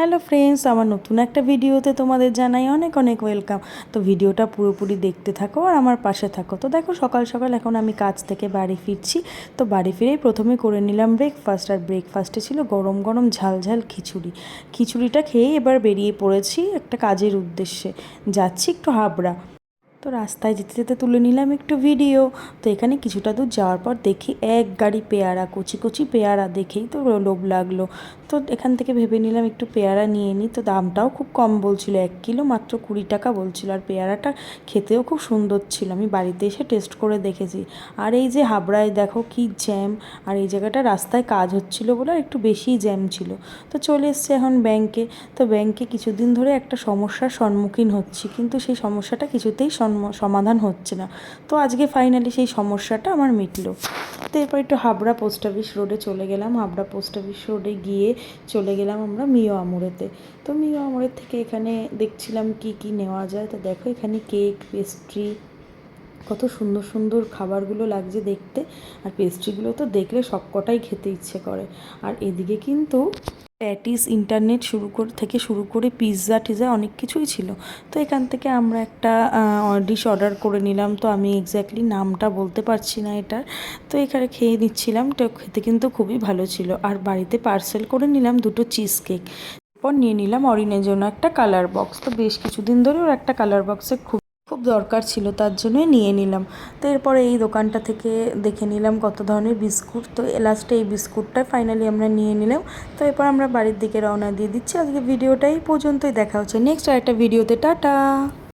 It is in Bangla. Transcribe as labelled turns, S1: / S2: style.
S1: হ্যালো ফ্রেন্ডস আমার নতুন একটা ভিডিওতে তোমাদের জানাই অনেক অনেক ওয়েলকাম তো ভিডিওটা পুরোপুরি দেখতে থাকো আর আমার পাশে থাকো। তো দেখো সকাল সকাল এখন আমি কাজ থেকে বাড়ি ফিরছি। তো বাড়ি ফিরেই প্রথমে করে নিলাম ব্রেকফাস্ট আর ব্রেকফাস্টে ছিল গরম গরম ঝাল ঝাল খিচুড়ি। খিচুড়িটা খেয়েই এবার বেরিয়ে পড়েছি একটা কাজের উদ্দেশ্যে। যাচ্ছি একটু হাবড়া। তো রাস্তায় যেতে যেতে তুলে নিলাম একটু ভিডিও তো এখানে কিছুটা দূর যাওয়ার পর দেখি এক গাড়ি পেয়ারা, কচি কচি পেয়ারা দেখেই তো লোভ লাগল। তো এখান থেকে ভেবে নিলাম একটু পেয়ারা নিয়ে নিই তো দামটাও খুব কম বলছিল, এক কিলো মাত্র কুড়ি টাকা বলছিল। আর পেয়ারাটা খেতেও খুব সুন্দর ছিল। আমি বাড়িতে এসে টেস্ট করে দেখেছি। আর এই যে হাবড়ায় দেখো কি জ্যাম আর এই জায়গাটা রাস্তায় কাজ হচ্ছিল বলে একটু বেশিই জ্যাম ছিল। তো চলে এসছে এখন ব্যাংকে তো ব্যাংকে কিছুদিন ধরে একটা সমস্যার সম্মুখীন হচ্ছি। কিন্তু সেই সমস্যাটা কিছুতেই সমাধান হচ্ছে না। তো আজকে ফাইনালি সেই সমস্যাটা আমার মিটলো। তো এরপর একটু হাবড়া পোস্ট অফিস রোডে চলে গেলাম। হাবড়া পোস্ট অফিস রোডে গিয়ে চলে গেলাম আমরা মিও আমরেতে তো মিও আমরের থেকে এখানে দেখছিলাম কি কি নেওয়া যায়। তো দেখো এখানে কেক পেস্ট্রি কত সুন্দর সুন্দর খাবারগুলো লাগছে দেখতে আর পেস্ট্রিগুলো তো দেখলে সবকটাই খেতে ইচ্ছে করে। আর এদিকে কিন্তু প্যাটিস ইন্টারনেট শুরু করে, থেকে শুরু করে পিৎজা টিজা অনেক কিছুই ছিল। তো এখান থেকে আমরা একটা ডিশ অর্ডার করে নিলাম। তো আমি এক্স্যাক্টলি নামটা বলতে পারছি না এটার। তো এখানে খেয়ে নিচ্ছিলাম। তো খেতে কিন্তু খুবই ভালো ছিল। আর বাড়িতে পার্সেল করে নিলাম দুটো চিজ কেক এরপর নিয়ে নিলাম অরিনের জন্য একটা কালার বক্স তো বেশ কিছুদিন ধরে ওর একটা কালার বক্সে খুব দরকার ছিল, তার জন্যই নিয়ে নিলাম। তো এরপরে এই দোকানটা থেকে দেখে নিলাম কত ধরনের বিস্কুট। তো লাস্টে এই বিস্কুটটা ফাইনালি আমরা নিয়ে নিলাম। তো এরপর আমরা বাড়ির দিকে রওনা দিয়ে দিচ্ছি। আজকে ভিডিওটাই পর্যন্তই। দেখা হচ্ছে নেক্সট আরেকটা ভিডিওতে টাটা!